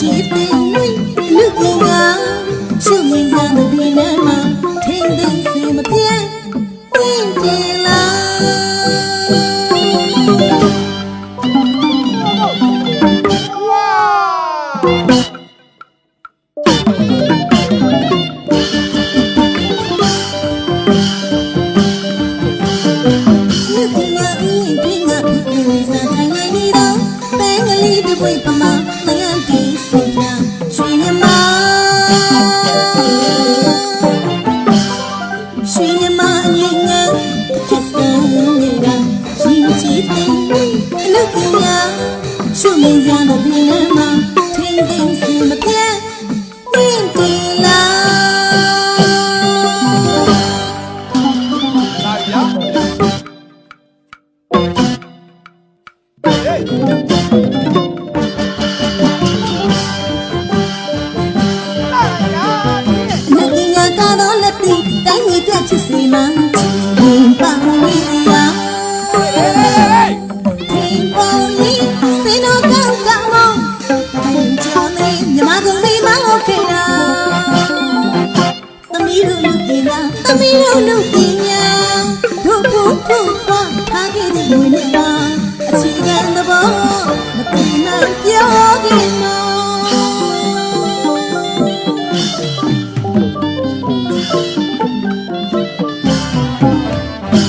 chỉ tên nuôi, nước ngô ba chưa mình ra được đi nè mà thiên đình xì mà thiên quên chỉ là. Wait for my ရှုမင်းစံတဲ့ပြည်နမှာထင်းထင်း ပြီးတော့လုပ်ပညာတို့ဖို့ဖို့ပါထားခဲ့တဲ့ဝင်မှာအခြေခံသဘောမကူနာပြောခဲ့မှာ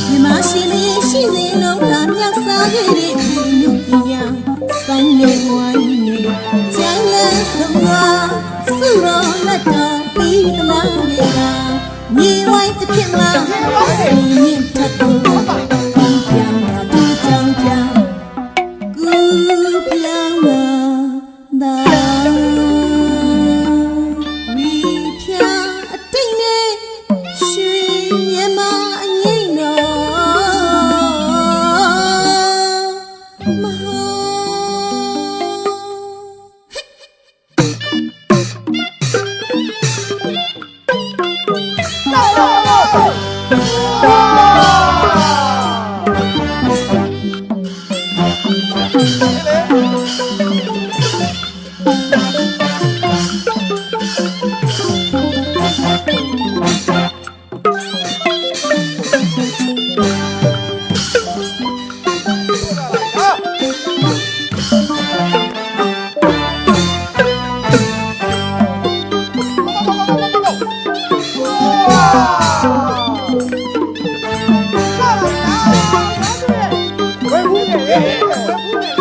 မြမရှိလေးရှိနေလို့ကမြတ်စွာဘုရားရဲ့လုပ်ပညာဆိုင်နေဝိုင်းနေချမ်းသာဆုံးသွားစုရောလက်တော်ပြီးတလားနေတာမြေ တိုင်းတစ်ဖြစ်မလားစိတ်မြင့်ထက်ကုန်ဘူးပြန်လာဘူးကြောင်ပြန် Good flower ဒါမိဖြာအတိတ်နဲ့ရွှေရမအငိမ့်တော်မဟာ Hello! Hello. Woo!